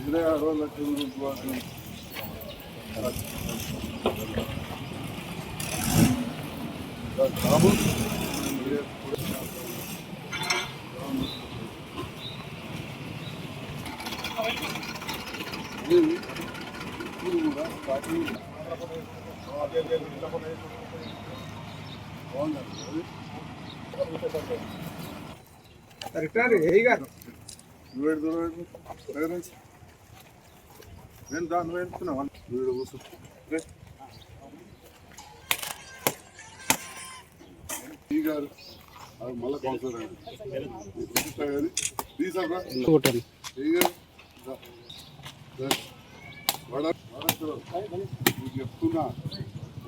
ఇరవై ఆరు లక్షల రూపాయలు ఇప్పుడు కూడా స్టార్టింగ్ రిటైర్ ఏ గారు నువ్వేడు దూరం పేరెంట్స్ నేను దాన్ని వెళ్తున్నావా వీడు కూర్చో రే. ఈ గారు అది మళ్ళీ కౌన్సిలర్ అయ్యారు తీసారా. నీకు చెప్తున్నా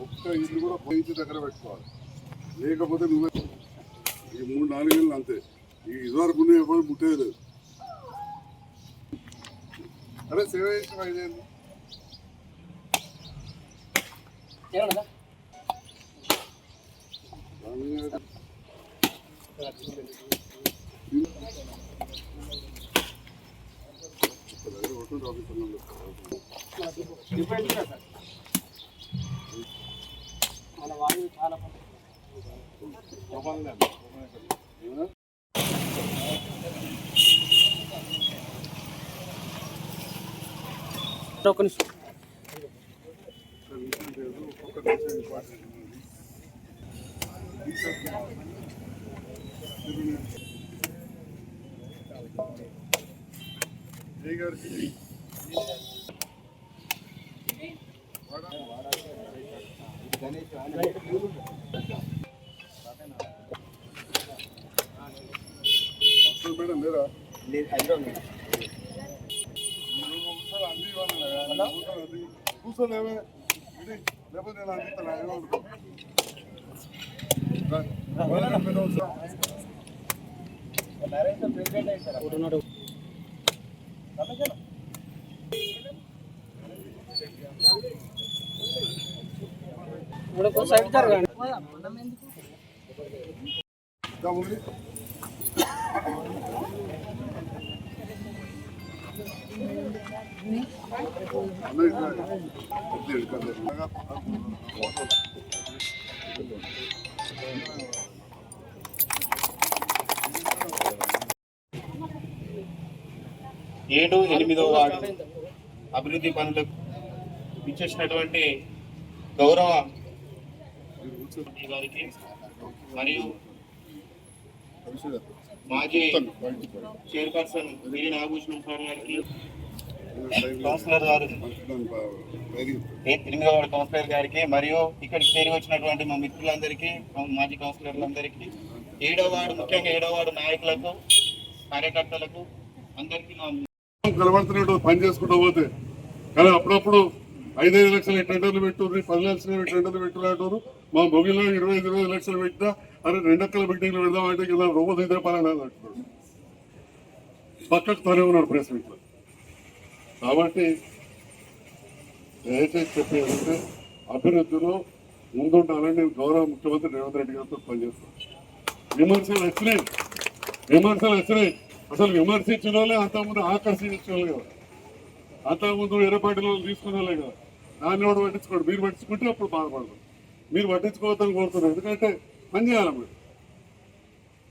ఒక్క ఇల్లు కూడా పోయించి దగ్గర పెట్టుకోవాలి లేకపోతే నువ్వే ఈ మూడు నాలుగేళ్ళు అంతే ఈ ఇదివరకు ఉండే ఎవరు ముట్టేది లేదు అరే సేవ చేసిన ఐదేళ్ళు స్వామి గారు. ఇక్కడ దగ్గర ఒకటి ఆఫీసర్లు ఉన్నారు. మన వాళ్ళు చాలా ఒక నిమిషం. ఒక్క నిమిషం లేదు, ఒక్కొక్క నిమిషం ఇంపార్టెంట్ ఉంది. తీసేద్దాం. జై గారికి అసలు మేడం లేరా కూర్చోలే అంది ఇవ్వాలి కూర్చోలేవే లేకపోతే నేను అందిస్తాను ఇప్పుడు సైడ్ జరగండి. ఏడు ఎనిమిదో వార్డు అభివృద్ధి పనులకు ఇచ్చేసినటువంటి గౌరవ గారికి మరియు మాజీ చైర్పర్సన్ వీరి నాగభూషణం సార్ గారికి కౌన్సిలర్ గారు. ఏ- ఎనిమిదవ కౌన్సిలర్ గారికి మరియు ఇక్కడికి చేరి వచ్చినటువంటి మా మిత్రులందరికీ మాజీ కౌన్సిలర్లందరికీ ఏడవ వార్డు ముఖ్యంగా ఏడో వార్డు నాయకులకు కార్యకర్తలకు అందరికీ నా కలబడుతున్నట్టు పని చేసుకుంటూ పోతే కానీ అప్పుడప్పుడు ఐదైదు లక్షలు టెండర్లు పెట్టుర్రి పది లక్షలు టెండర్లు పెట్టురాటోరు మా మొగిలో ఇరవై ఐదు ఇరవై లక్షలు పెట్టినా అరే రెండక్కల బిల్డింగ్లు పెడదామంటే కింద అంటే ఇదే పని అన్నది అంటున్నాడు పక్కకు తనే ఉన్నాడు ప్రెస్ మీట్లో. కాబట్టి దయచేసి చెప్పేదంటే అభివృద్ధిలో ముందుండాలని నేను గౌరవ ముఖ్యమంత్రి రేవంత్ రెడ్డి గారితో పనిచేస్తాను విమర్శలు వచ్చినాయి. విమర్శలు వచ్చినాయి. అసలు విమర్శించిన వాళ్ళే అంతకుముందు ఆకర్షించిన వాళ్ళు కదా. అంతకుముందు వేరే పార్టీలో తీసుకున్న వాళ్ళే కదా. దాన్ని కూడా పట్టించుకోండి. మీరు పట్టించుకుంటే అప్పుడు బాధపడదు మీరు పట్టించుకోవద్దని కోరుతున్నారు. ఎందుకంటే పని చేయాలి మీరు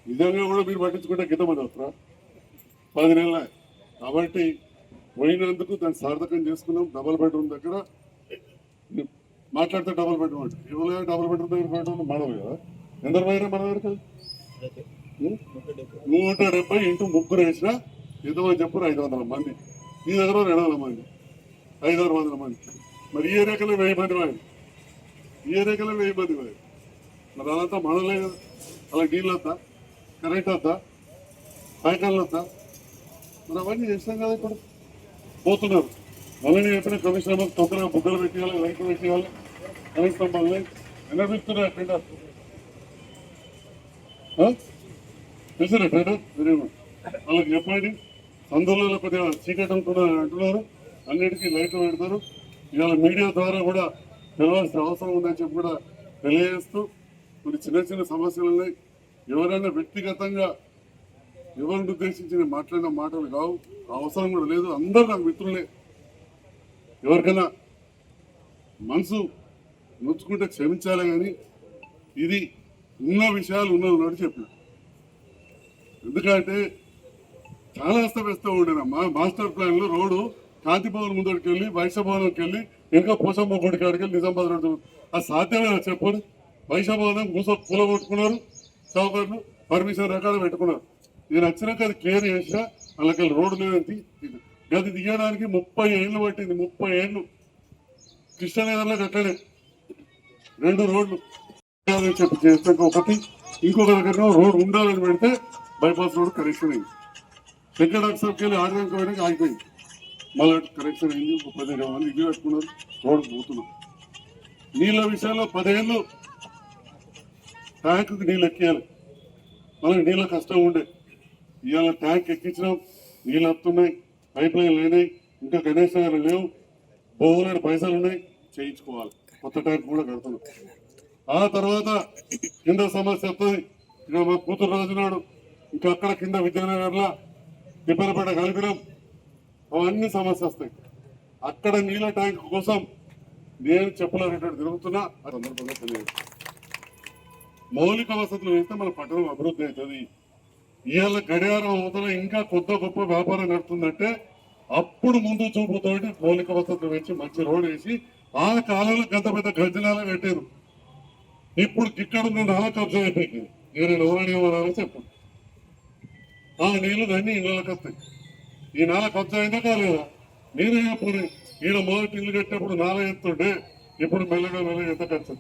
నిజంగా కూడా మీరు పట్టించుకుంటే గిట్ట మంది వస్తారా పది నెలల. కాబట్టి పోయినందుకు దాన్ని సార్థకం చేసుకున్నాం. డబల్ బెడ్రూమ్ దగ్గర మాట్లాడితే డబల్ బెడ్రూమ్ అంటే. ఇవ్వలే డబల్ బెడ్రూమ్ దగ్గర బెడ్రూమ్ మనవి కదా ఎందరు పోయినా మన దగ్గర నూట డెబ్బై ఇంటూ ముగ్గురు వేసిన ఎంతమంది చెప్పారు ఐదు వందల మంది. ఈ దగ్గర రెండు వందల మంది. ఐదు ఆరు వందల మంది. మరి ఈ ఏరియాకలే వెయ్యి మంది వాయి ఈ ఏరియాకలే వెయ్యి మంది వాయి మరి అదంతా మనలే కదా. అలా నీళ్ళు వద్దా? కరెంట్ వద్దా? పైకాళ్ళు వద్దా? మరి అవన్నీ చేస్తాం కదా ఇప్పుడు. పోతున్నారు. మళ్ళీ చెప్పిన కమిషనర్ తొందరగా బుగ్గలు పెట్టేయాలి లైట్లు పెట్టేయాలి కనీసం మళ్ళీ వినపిస్తున్నారు అక్కడ టెండర్ తెలిసిన వెరీ గుడ్ వాళ్ళకి చెప్పండి. అందులో కొద్దిగా చీకటి అనుకున్నారు అంటున్నారు. అన్నిటికీ లైట్లు పెడతారు. ఇవాళ మీడియా ద్వారా కూడా తెలవాల్సిన అవసరం ఉందని చెప్పి కూడా తెలియజేస్తూ కొన్ని చిన్న చిన్న సమస్యలు ఉన్నాయి. ఎవరైనా వ్యక్తిగతంగా ఎవరిని ఉద్దేశించి మాట్లాడిన మాటలు కావు. అవసరం కూడా లేదు. అందరూ నాకు మిత్రులే. ఎవరికైనా మనసు నొచ్చుకుంటే క్షమించాలి కానీ ఇది ఉన్న విషయాలు ఉన్నది ఉన్నట్టు చెప్పిన. ఎందుకంటే చాలా అస్తవ్యస్తం ఉండేనా మా మాస్టర్ ప్లాన్లో రోడ్డు కాంతి భవన్ ముందరికి వెళ్ళి వైశ్యభవనంకి వెళ్ళి ఇంకా పోషమ్మ గుడికి కాడికి వెళ్ళి నిజామాబాద్ రోడ్డు అది సాధ్యమే చెప్పండి. వైశ్యభవనం కూసో పూల కొట్టుకున్నారు చౌకర్లు పర్మిషన్ రకాలు పెట్టుకున్నారు. నేను వచ్చినాక అది క్లియర్ చేసిన అలాగే రోడ్డు లేదంటే గది దిగడానికి ముప్పై ఏళ్ళు పట్టింది ముప్పై ఏళ్ళు. కృష్ణనగర్లో కట్టడే రెండు రోడ్లు. చెప్పి చేస్తాక ఒకటి ఇంకొక దగ్గర రోడ్ ఉండాలని పెడితే బైపాస్ రోడ్ కరెక్షన్ అయింది. వెంకటాక్షర్కి వెళ్ళి ఆడడానికి పోయినాక ఆగిపోయింది. మళ్ళీ కరెక్షన్ అయింది ఒక పదిహేను మంది ఇల్లు కట్టుకున్నారు రోడ్డు పోతున్నాం. నీళ్ళ విషయంలో పదేళ్ళు ట్యాంకుకి నీళ్ళు ఎక్కేయాలి. మనకి నీళ్ళ కష్టం ఉండే. ఇవాళ ట్యాంక్ ఎక్కించినాం నీళ్ళు వస్తున్నాయి పైప్ లైన్ లేనాయి ఇంకా గణేష్ నగర్ లేవు బోలెడు పైసలు ఉన్నాయి చేయించుకోవాలి. కొత్త ట్యాంక్ కూడా కడుతున్నాం. ఆ తర్వాత కింద సమస్య వస్తుంది. ఇక మా కూతురు రాజునాడు ఇంకా అక్కడ కింద విద్యానగర్లో తిప్పలపేట కలిపినాం. అవన్నీ సమస్య వస్తాయి. అక్కడ నీళ్ళ ట్యాంక్ కోసం నేను చెప్పలేనటువంటి తిరుగుతున్నా. ఆ సందర్భంగా తెలియదు మౌలిక వసతులు వేస్తే మన పట్టణం అభివృద్ధి అవుతుంది. ఇవాళ గడియారం అవతల ఇంకా కొత్త గొప్ప వ్యాపారం నడుతుందంటే అప్పుడు ముందు చూపుతోటి మౌలిక వసతులు వేసి మంచి రోడ్ వేసి ఆ కాలంలో గంత పెద్ద గజనాలు కట్టారు. ఇప్పుడు ఇక్కడ ఉన్న నాల కబ్జా అయిపోయింది. నేను ఎవరని చెప్పండి ఆ నీళ్ళు దాన్ని ఇళ్ళకి వస్తాయి. ఈ నాల కబ్జా అయిందా కాలేదా? నేనే చెప్పండి ఈయన మొదటి ఇల్లు కట్టినప్పుడు నాల ఎత్తుండే. ఇప్పుడు మెల్లగా మెల్లగా ఎంత ఖర్చు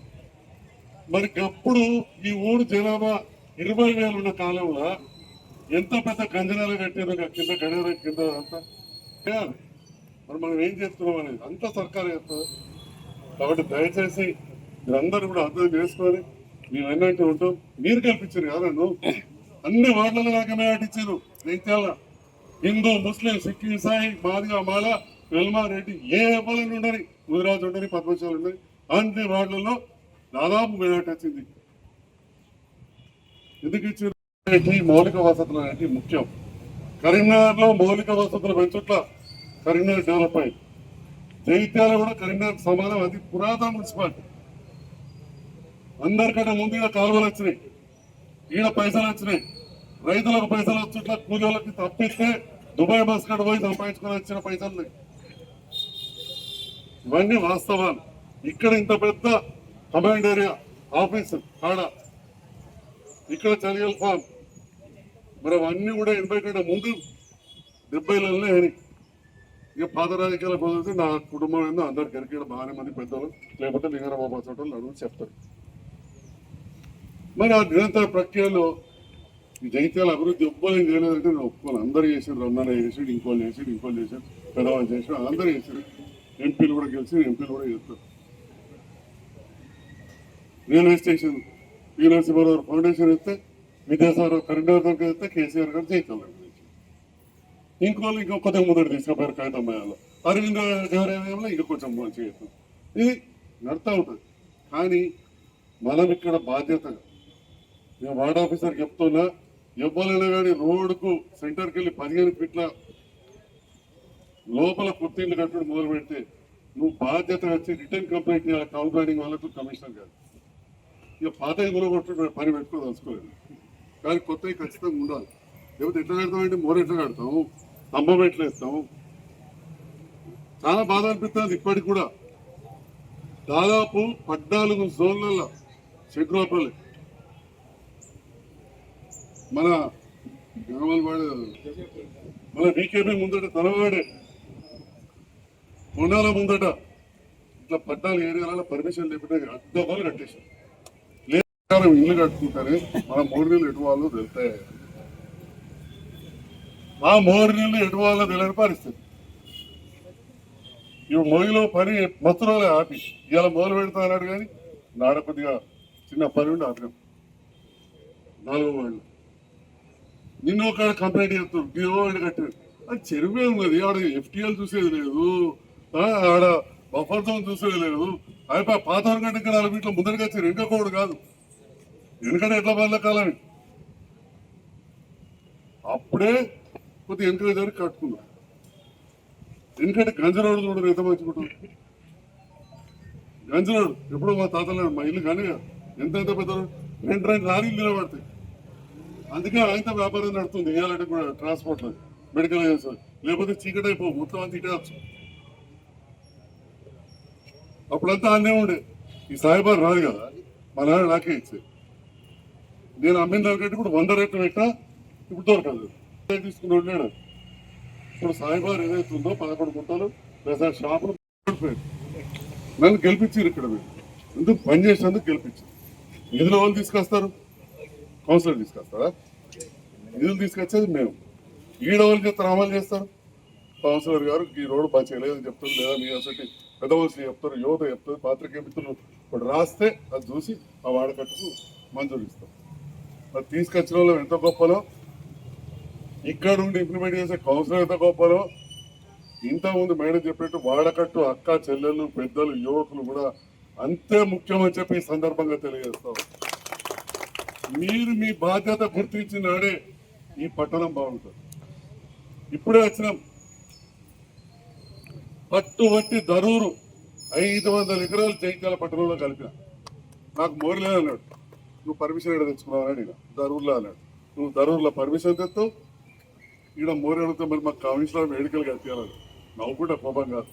మరి అప్పుడు ఈ ఊరు జనాభా ఇరవై వేలు ఉన్న కాలంలో ఎంత పెద్ద గంజనాలు కట్టారు కింద గడియారం కింద అంతా. చేయాలి. మరి మనం ఏం చేస్తున్నాం అనేది అంతా సర్కారు చేస్తుంది. కాబట్టి దయచేసి మీరందరూ కూడా అర్థం చేసుకొని మేము ఎన్నట్టు ఉంటాం. మీరు కల్పించారు కదా నన్ను. అన్ని వార్డులలో నాకు మేటిచ్చారు జైత్యాల హిందూ ముస్లిం సిక్కి సాయి మాదిగా మాల వెల్మా రెడ్డి ఏ ఎవరైనా ఉండని ముదిరాజు ఉండని పద్మశాలు ఉండని అన్ని వార్డులలో దాదాపు మేట వచ్చింది. ఎందుకు ఇచ్చారు? మౌలిక వసతులు అనేది ముఖ్యం. కరీంనగర్లో మౌలిక వసతులు పెంచుట్ల కరీంనగర్ డెవలప్ అయింది. జైత్యాల కూడా కరీంనగర్ సమానం అది పురాతన మున్సిపాలిటీ. అందరికంటే ముందుగా కాలువలు వచ్చినాయి. ఈడ పైసలు వచ్చినాయి. రైతులకు పైసలు వచ్చుట్ల కూలీలకి తప్పిస్తే దుబాయ్ బస్ కడ పోయి సంపాదించుకొని వచ్చిన పైసలు ఇవన్నీ వాస్తవాలు. ఇక్కడ ఇంత పెద్ద కమాండ్ ఏరియా ఆఫీసు ఆడ ఇక్కడ చలిగల్ ఫామ్ మరి అవన్నీ కూడా ఎనభై కంటే ముందు డెబ్బైలలో అయినాయి ఇక పాత రాజకీయాల పోతే నా కుటుంబం ఏందో అందరు ఎరికేడు బాగానే మంది పెద్దలు లేకపోతే నిగర చోట చోటలు అడుగు చెప్తారు. మరి ఆ నిరంతర ప్రక్రియలో ఈ జైత్యాల అభివృద్ధి ఒప్పుకోలేం చేయలేదంటే నేను ఒప్పుకోను. అందరు చేసారు రమణ చేసాడు ఇంకోళ్ళు చేసాడు ఇంకోళ్ళు చేశారు పెద్దవాళ్ళు చేసాడు అందరూ చేశారు. ఎంపీలు కూడా గెలిచి ఎంపీలు కూడా చేస్తారు. రైల్వే స్టేషన్ యూనివర్సిటీ ఫౌండేషన్ ఇస్తే విద్యాసాగర్ కరీంనగర్ దగ్గర ఇస్తే కేసీఆర్ గారు జైత్యాల ఇంకోళ్ళు ఇంకో కొద్దిగా ముందర తీసుకుపోయారు కాగితమ్మయాలు అరవింద్ గారి ఇంకా కొంచెం మంచి చేస్తాం ఇది నడుతూ ఉంటుంది. కానీ మనం ఇక్కడ బాధ్యతగా నేను వార్డ్ ఆఫీసర్ చెప్తున్నా ఎవరైనా కానీ రోడ్డుకు సెంటర్కి వెళ్ళి పదిహేను ఫీట్ల లోపల కుర్తీలు కట్టడం మొదలు పెడితే నువ్వు బాధ్యత వచ్చి రిటర్న్ కంప్లైంట్ చేయాలి టౌన్ ప్లానింగ్ వాళ్ళకు కమిషనర్ గారు. ఇక పాత గులో పని పెట్టుకోదలుచుకోలేదు కానీ కొత్తవి ఖచ్చితంగా ఉండాలి. లేకపోతే ఎట్లా కడతామంటే మోర ఎట్లా కడతాము స్తంభం ఎట్లా ఇస్తాము చాలా బాధ అనిపిస్తుంది ఇప్పటికి కూడా. దాదాపు పద్నాలుగు జోన్లలో శంకురాపల్లి మన గ్రామాలవాడు మన బీకేపీ ముందట తనవాడే కొండాల ముందట. ఇట్లా పద్నాలుగు ఏరియాలలో పర్మిషన్ లేకుండా అద్దపాలు కట్టేశారు. లేదు ఇల్లు కట్టుకుంటేనే మన మూడు నీళ్ళు ఎటు వాళ్ళు మా మూడు నీళ్ళు ఎటువాళ్ళలో తెలియని పరిస్థితి. ఇవి మోయిలో పని మత్తు రోజులే ఆపి. ఇలా మొదలు పెడతా అన్నాడు కానీ నాడ కొద్దిగా చిన్న పని ఉండి ఆపినాం నాలుగో వాళ్ళు. నిన్న ఒక కంప్లైంట్ చేస్తారు గిరోవాడు కట్టారు అది చెరువే ఉన్నది. ఆడ ఎఫ్టీఎల్ చూసేది లేదు. ఆడ బఫర్ జోన్ చూసేది లేదు. అయిపోయి పాత కంటే ఇంకా నాలుగు మీటర్ల ముందరికి వచ్చారు ఇంకా కోడు కాదు. ఎందుకంటే ఎట్లా బల్ల అప్పుడే కొద్దిగా వెనక వరకు కట్టుకున్నా. ఎందుకంటే గంజరోడు చూడరు ఎంత మంచిగుంటుంది గంజరోడు ఎప్పుడో మా తాతలు మా ఇల్లు కానీ ఎంత ఎంత పెద్ద రెండు రెండు లారీలు నిలబడతాయి. అందుకే ఆయన వ్యాపారం నడుతుంది. ఇవ్వాలంటే కూడా ట్రాన్స్పోర్ట్ మెడికల్ మెడికల్ లేకపోతే చీకటి అయిపో మొత్తం అంత ఇటేయచ్చు అప్పుడంతా అన్నే ఉండే. ఈ సాయిబాబు రాదు కదా. మా నాన్న నాకే ఇచ్చేది. నేను అమ్మిన దానికంటే ఇప్పుడు వంద రేట్లు పెట్టా ఇప్పుడు దొరకదు. తీసుకుని వెళ్ళాడు ఇప్పుడు సాయిబాబు ఏదైతే ఉందో పదకొండు గుంటలు లేదా షాపులు నన్ను గెలిపించారు ఇక్కడ మీరు. ఎందుకు పని చేసినందుకు గెలిపించారు? నిధులు వాళ్ళు తీసుకొస్తారు? కౌన్సిలర్ తీసుకొస్తారా? నిధులు తీసుకొచ్చేది మేము. ఈడ వాళ్ళు చెప్తారు అమలు చేస్తారు? కౌన్సిలర్ గారు ఈ రోడ్డు బాగా చేయలేదని చెప్తారు లేదా మీ అసలు పెద్ద మనుషులు చెప్తారు యువత చెప్తారు పాత్రికేయ మిత్రులు ఇప్పుడు రాస్తే అది చూసి ఆ వాడకట్టుకు మంజూరు ఇస్తాం మరి తీసుకొచ్చిన వాళ్ళు ఎంత గొప్పలో? ఇక్కడ ఉండి ఇంప్లిమెంట్ చేసే కౌన్సిలర్ ఎంత గొప్పలో? ఇంతకుముందు మేడం చెప్పినట్టు వాడకట్టు అక్క చెల్లెళ్ళు పెద్దలు యువకులు కూడా అంతే ముఖ్యమని చెప్పి ఈ సందర్భంగా తెలియజేస్తాం. మీరు మీ బాధ్యత గుర్తించిన నాడే ఈ పట్టణం బాగుంటుంది. ఇప్పుడే వచ్చినాం. పట్టు వట్టి ధరూరు ఐదు వందల ఎకరాలు జైత్యాల పట్టణంలో కలిపిన. నాకు మోరలే అన్నాడు నువ్వు పర్మిషన్ ఎక్కడ తెచ్చుకున్నావు? అని అడిగిన దరూర్లో అన్నాడు. నువ్వు దరూర్లో పర్మిషన్ తెస్తావు ఇక్కడ మోరే అడిగితే మరి మాకు కమిషనర్ మెడికల్ కట్టియాలని నవ్వుకుంటే కోపం కాదు.